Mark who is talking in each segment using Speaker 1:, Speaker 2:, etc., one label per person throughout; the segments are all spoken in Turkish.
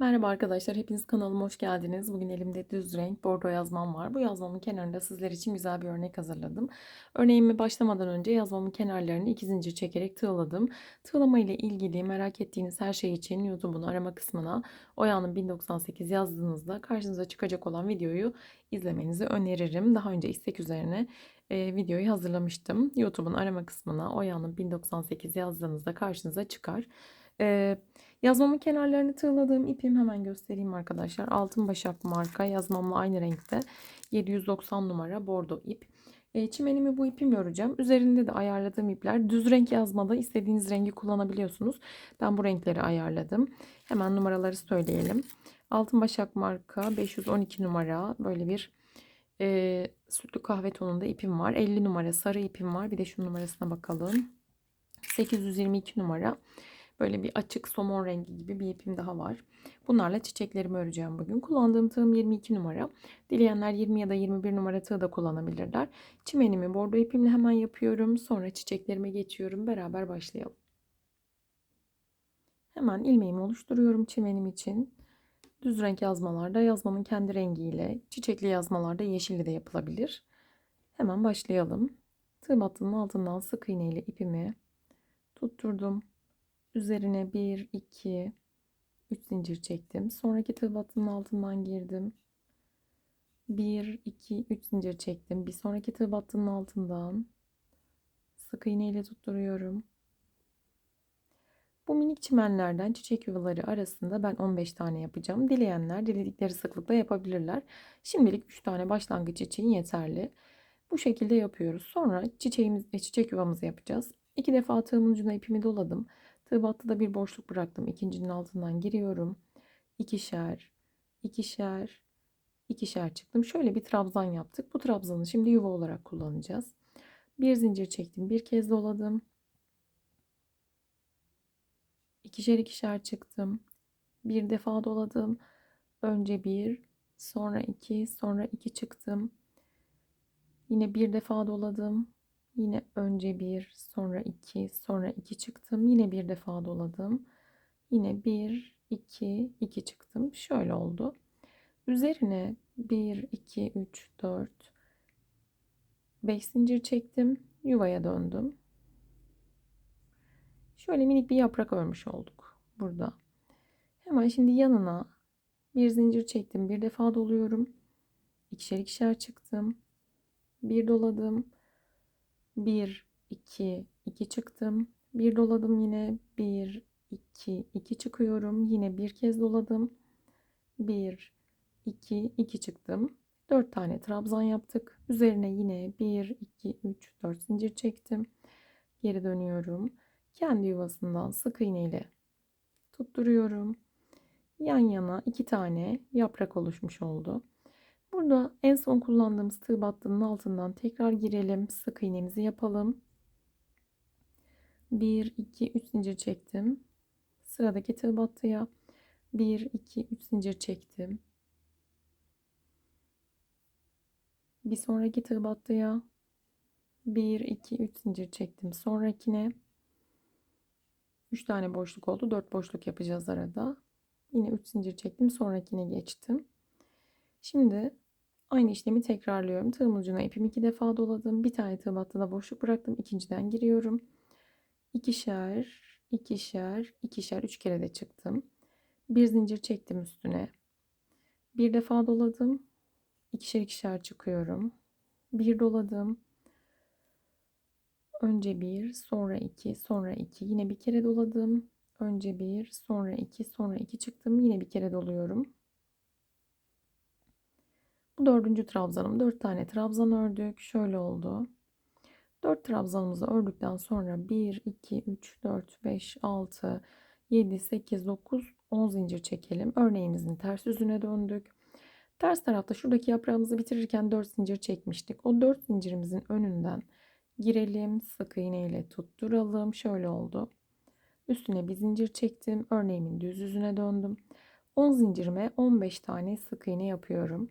Speaker 1: Merhaba arkadaşlar, hepiniz kanalıma hoş geldiniz. Bugün elimde düz renk bordo yazmam var. Bu yazmamın kenarında sizler için güzel bir örnek hazırladım. Örneğime başlamadan önce yazmamın kenarlarını iki zincir çekerek tığladım. Tığlama ile ilgili merak ettiğiniz her şey için YouTube'un arama kısmına Oya'nın 1098 yazdığınızda karşınıza çıkacak olan videoyu izlemenizi öneririm. Daha önce istek üzerine e, videoyu hazırlamıştım. YouTube'un arama kısmına Oya'nın 1098 yazdığınızda karşınıza çıkar. E, Yazmamın kenarlarını tığladığım ipim hemen göstereyim arkadaşlar. Altın Başak marka yazmamla aynı renkte 790 numara bordo ip. E, çimenimi bu ipim öreceğim. Üzerinde de ayarladığım ipler düz renk yazmada istediğiniz rengi kullanabiliyorsunuz. Ben bu renkleri ayarladım. Hemen numaraları söyleyelim. Altın Başak marka 512 numara böyle bir e, sütlü kahve tonunda ipim var. 50 numara sarı ipim var. Bir de şu numarasına bakalım. 822 numara. Böyle bir açık somon rengi gibi bir ipim daha var. Bunlarla çiçeklerimi öreceğim bugün. Kullandığım tığım 22 numara. Dileyenler 20 ya da 21 numara tığ da kullanabilirler. Çimenimi bordo ipimle hemen yapıyorum. Sonra çiçeklerime geçiyorum. Beraber başlayalım. Hemen ilmeğimi oluşturuyorum çimenim için. Düz renk yazmalarda yazmanın kendi rengiyle, çiçekli yazmalarda yeşilli de yapılabilir. Hemen başlayalım. Tığ battının altından sık iğne ile ipimi tutturdum. Üzerine 1, 2, 3 zincir çektim. Sonraki tığ altından girdim. 1, 2, 3 zincir çektim. Bir sonraki tığ altından sık iğne ile tutturuyorum. Bu minik çimenlerden çiçek yuvaları arasında ben 15 tane yapacağım. Dileyenler diledikleri sıklıkla yapabilirler. Şimdilik 3 tane başlangıç için yeterli. Bu şekilde yapıyoruz. Sonra çiçeğimiz, çiçek yuvamızı yapacağız. İki defa tığımın ucuna ipimi doladım. Tığ battıda bir boşluk bıraktım. İkincinin altından giriyorum. İkişer, ikişer, ikişer çıktım. Şöyle bir trabzan yaptık. Bu trabzanı şimdi yuva olarak kullanacağız. Bir zincir çektim. Bir kez doladım. İkişer ikişer çıktım. Bir defa doladım. Önce bir, sonra iki, sonra iki çıktım. Yine bir defa doladım. Yine önce bir, sonra iki, sonra iki çıktım. Yine bir defa doladım. Yine bir, iki, iki çıktım. Şöyle oldu. Üzerine bir, iki, üç, dört, beş zincir çektim. Yuvaya döndüm. Şöyle minik bir yaprak örmüş olduk burada. Hemen şimdi yanına bir zincir çektim. Bir defa doluyorum. İkişer ikişer çıktım. Bir doladım. 1, 2, 2 çıktım. Bir doladım yine. 1, 2, 2 çıkıyorum. Yine bir kez doladım. 1, 2, 2 çıktım. 4 tane trabzan yaptık. Üzerine yine 1, 2, 3, 4 zincir çektim. Geri dönüyorum. Kendi yuvasından sık iğne ile tutturuyorum. Yan yana iki tane yaprak oluşmuş oldu. Burada en son kullandığımız tığ battının altından tekrar girelim. Sık iğnemizi yapalım. 1, 2, 3 zincir çektim. Sıradaki tığ battıya 1, 2, 3 zincir çektim. Bir sonraki tığ battıya 1, 2, 3 zincir çektim. Sonrakine 3 tane boşluk oldu. 4 boşluk yapacağız arada. Yine 3 zincir çektim. Sonrakine geçtim. Şimdi aynı işlemi tekrarlıyorum. Tığım ucuna ipimi iki defa doladım. Bir tane tığ battıda boşluk bıraktım. İkinciden giriyorum. İkişer, ikişer, ikişer, üç kere de çıktım. Bir zincir çektim üstüne. Bir defa doladım. İkişer ikişer çıkıyorum. Bir doladım. Önce bir, sonra iki, sonra iki. Yine bir kere doladım. Önce bir, sonra iki, sonra iki çıktım. Yine bir kere doluyorum. Bu dördüncü trabzanım. Dört tane trabzan ördük. Şöyle oldu. Dört trabzanımızı ördükten sonra 1, 2, 3, 4, 5, 6, 7, 8, 9, 10 zincir çekelim. Örneğimizin ters yüzüne döndük. Ters tarafta şuradaki yaprağımızı bitirirken 4 zincir çekmiştik. O 4 zincirimizin önünden girelim. Sık iğne ile tutturalım. Şöyle oldu. Üstüne bir zincir çektim. Örneğimin düz yüzüne döndüm. 10 zincirime 15 tane sık iğne yapıyorum.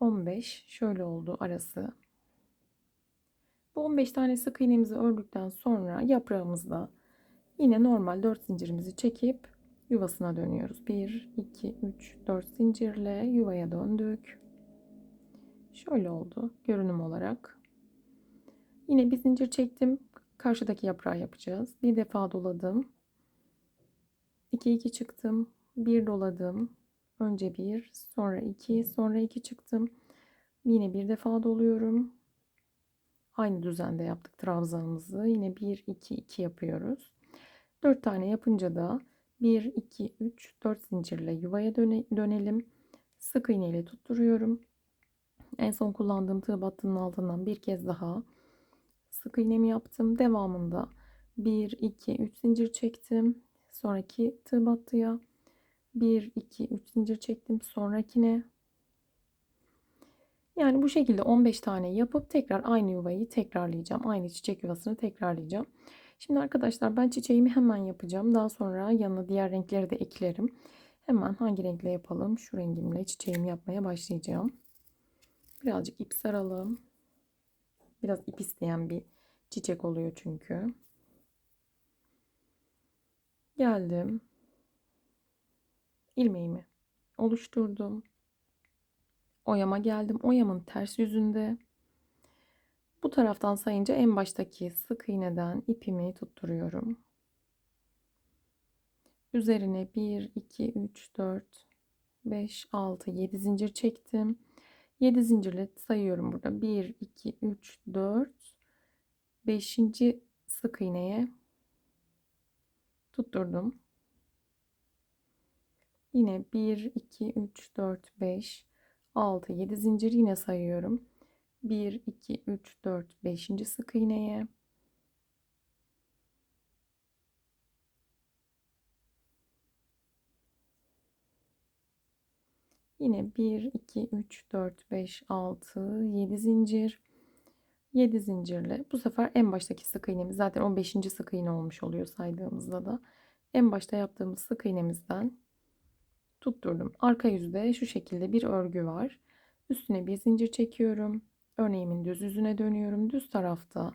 Speaker 1: 15 şöyle oldu arası. Bu 15 tane sık iğnemizi ördükten sonra yaprağımızda yine normal 4 zincirimizi çekip yuvasına dönüyoruz. 1 2 3 4 zincirle yuvaya döndük. Şöyle oldu görünüm olarak. Yine bir zincir çektim. Karşıdaki yaprağı yapacağız. Bir defa doladım. 2 2 çıktım. Bir doladım. Önce bir, sonra iki, sonra iki çıktım. Yine bir defa doluyorum. Aynı düzende yaptık trabzanımızı. Yine 1 2 2 yapıyoruz. 4 tane yapınca da 1 2 3 4 zincirle yuvaya döne, dönelim. Sık iğne ile tutturuyorum. En son kullandığım tığ battının altından bir kez daha sık iğnemi yaptım. Devamında 1 2 3 zincir çektim. Sonraki tığ battıya 1 2 3 zincir çektim. Sonrakine yani bu şekilde 15 tane yapıp tekrar aynı yuvayı tekrarlayacağım. Aynı çiçek yuvasını tekrarlayacağım. Şimdi arkadaşlar ben çiçeğimi hemen yapacağım. Daha sonra yanına diğer renkleri de eklerim. Hemen hangi renkle yapalım? Şu rengimle çiçeğimi yapmaya başlayacağım. Birazcık ip saralım. Biraz ip isteyen bir çiçek oluyor çünkü. Geldim. İlmeğimi oluşturdum. Oyama geldim. Oyamın ters yüzünde. Bu taraftan sayınca en baştaki sık iğneden ipimi tutturuyorum. Üzerine 1, 2, 3, 4, 5, 6, 7 zincir çektim. 7 zincirle sayıyorum burada. 1, 2, 3, 4, 5. sık iğneye tutturdum. Yine 1, 2, 3, 4, 5, 6, 7 zincir yine sayıyorum. 1, 2, 3, 4, 5. sık iğneye. Yine 1, 2, 3, 4, 5, 6, 7 zincir. 7 zincirle bu sefer en baştaki sık iğnemiz zaten 15. sık iğne olmuş oluyor saydığımızda da. En başta yaptığımız sık iğnemizden tutturdum. Arka yüzde şu şekilde bir örgü var. Üstüne bir zincir çekiyorum. Örneğimin düz yüzüne dönüyorum. Düz tarafta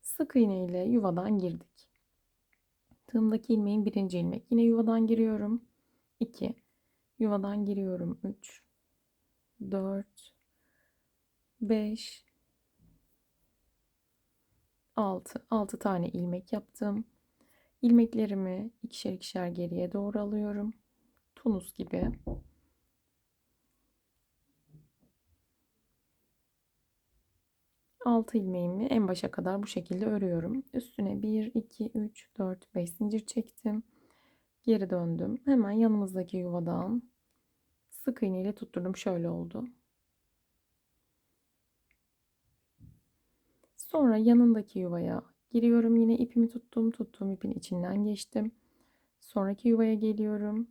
Speaker 1: sık iğne ile yuvadan girdik. Tığımdaki ilmeğin birinci ilmek. Yine yuvadan giriyorum. 2. Yuvadan giriyorum. 3. 4. 5. 6. 6 tane ilmek yaptım. İlmeklerimi ikişer ikişer geriye doğru alıyorum. Tunus gibi. 6 ilmeğimi en başa kadar bu şekilde örüyorum. Üstüne 1, 2, 3, 4, 5 zincir çektim. Geri döndüm. Hemen yanımızdaki yuvadan sık iğne ile tutturdum. Şöyle oldu. Sonra yanındaki yuvaya giriyorum. Yine ipimi tuttum. Tuttuğum ipin içinden geçtim. Sonraki yuvaya geliyorum.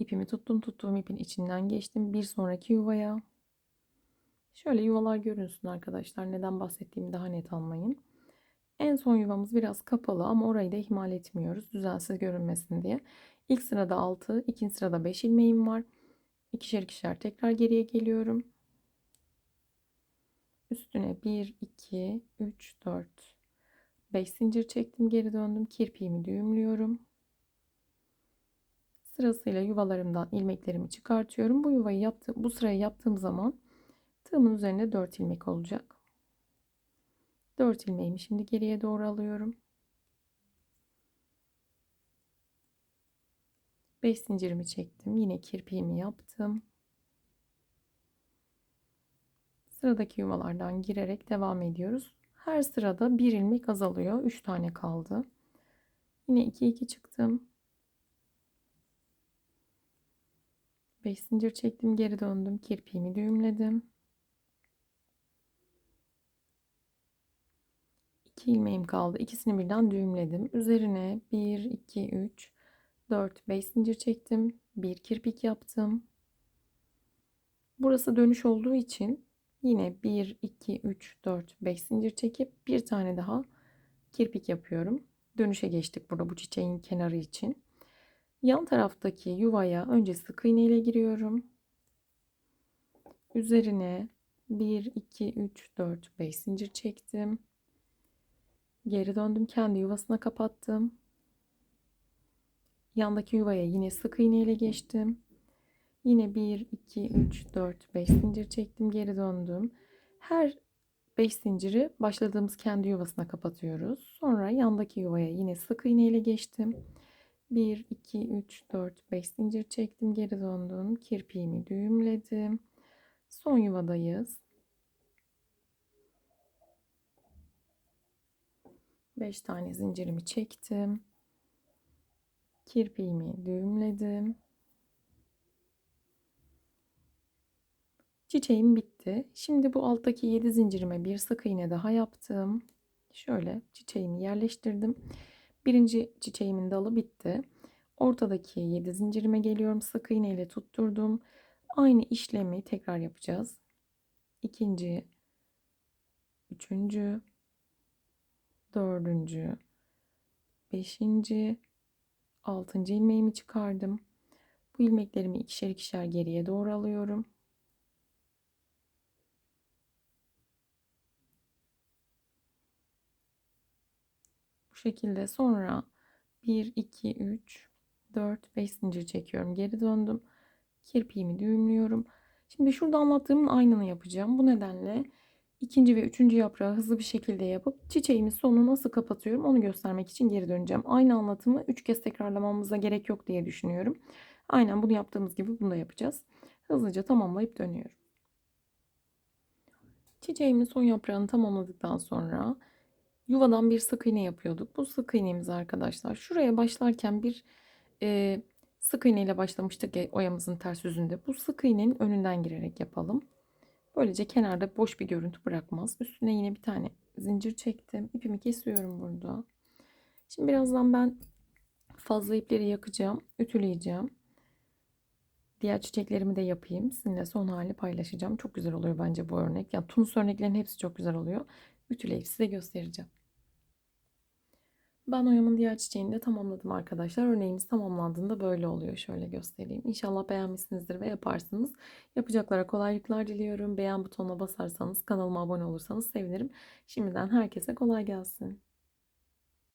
Speaker 1: İpimi tuttum. Tuttuğum ipin içinden geçtim. Bir sonraki yuvaya. Şöyle yuvalar görünsün arkadaşlar. Neden bahsettiğimi daha net anlayın. En son yuvamız biraz kapalı ama orayı da ihmal etmiyoruz. Düzensiz görünmesin diye. İlk sırada 6, ikinci sırada 5 ilmeğim var. İkişer ikişer tekrar geriye geliyorum. Üstüne 1, 2, 3, 4, 5 zincir çektim. Geri döndüm. Kirpiğimi düğümlüyorum. Sırasıyla yuvalarımdan ilmeklerimi çıkartıyorum. Bu yuvayı yaptım, bu sırayı yaptığım zaman Tığımın üzerinde 4 ilmek olacak. 4 ilmeğimi şimdi geriye doğru alıyorum. 5 zincirimi çektim. Yine kirpiğimi yaptım. Sıradaki yuvalardan girerek devam ediyoruz. Her sırada bir ilmek azalıyor. 3 tane kaldı. Yine 2 2 çıktım. 5 zincir çektim, geri döndüm. Kirpiğimi düğümledim. 2 ilmeğim kaldı. İkisini birden düğümledim. Üzerine 1, 2, 3, 4 5 zincir çektim. Bir kirpik yaptım. Burası dönüş olduğu için yine 1 2 3 4 5 zincir çekip bir tane daha kirpik yapıyorum. Dönüşe geçtik burada bu çiçeğin kenarı için. Yan taraftaki yuvaya önce sık iğne ile giriyorum. Üzerine 1 2 3 4 5 zincir çektim. Geri döndüm kendi yuvasına kapattım. Yandaki yuvaya yine sık iğne ile geçtim. Yine 1 2 3 4 5 zincir çektim, geri döndüm. Her 5 zinciri başladığımız kendi yuvasına kapatıyoruz. Sonra yandaki yuvaya yine sık iğne ile geçtim. 1 2 3 4 5 zincir çektim, geri döndüm. Kirpiğimi düğümledim. Son yuvadayız. 5 tane zincirimi çektim. Kirpiğimi düğümledim. Çiçeğim bitti. Şimdi bu alttaki 7 zincirime bir sık iğne daha yaptım. Şöyle çiçeğimi yerleştirdim. Birinci çiçeğimin dalı bitti. Ortadaki 7 zincirime geliyorum. Sık iğne ile tutturdum. Aynı işlemi tekrar yapacağız. İkinci, üçüncü, dördüncü, beşinci, altıncı ilmeğimi çıkardım. Bu ilmeklerimi ikişer ikişer geriye doğru alıyorum. Şekilde sonra 1, 2, 3, 4, 5 zincir çekiyorum. Geri döndüm. Kirpiğimi düğümlüyorum. Şimdi şurada anlattığımın aynını yapacağım. Bu nedenle ikinci ve üçüncü yaprağı hızlı bir şekilde yapıp çiçeğimin sonunu nasıl kapatıyorum onu göstermek için geri döneceğim. Aynı anlatımı üç kez tekrarlamamıza gerek yok diye düşünüyorum. Aynen bunu yaptığımız gibi bunu da yapacağız. Hızlıca tamamlayıp dönüyorum. Çiçeğimin son yaprağını tamamladıktan sonra yuvadan bir sık iğne yapıyorduk. Bu sık iğnemiz arkadaşlar şuraya başlarken bir e, sık iğne ile başlamıştık ya oyamızın ters yüzünde. Bu sık iğnenin önünden girerek yapalım. Böylece kenarda boş bir görüntü bırakmaz. Üstüne yine bir tane zincir çektim. İpimi kesiyorum burada. Şimdi birazdan ben fazla ipleri yakacağım. Ütüleyeceğim. Diğer çiçeklerimi de yapayım. Sizinle son hali paylaşacağım. Çok güzel oluyor bence bu örnek. Yani tunus örneklerin hepsi çok güzel oluyor. Ütüleyip size göstereceğim. Ben oyamın diğer çiçeğini de tamamladım arkadaşlar. Örneğimiz tamamlandığında böyle oluyor. Şöyle göstereyim. İnşallah beğenmişsinizdir ve yaparsınız. Yapacaklara kolaylıklar diliyorum. Beğen butonuna basarsanız, kanalıma abone olursanız sevinirim. Şimdiden herkese kolay gelsin.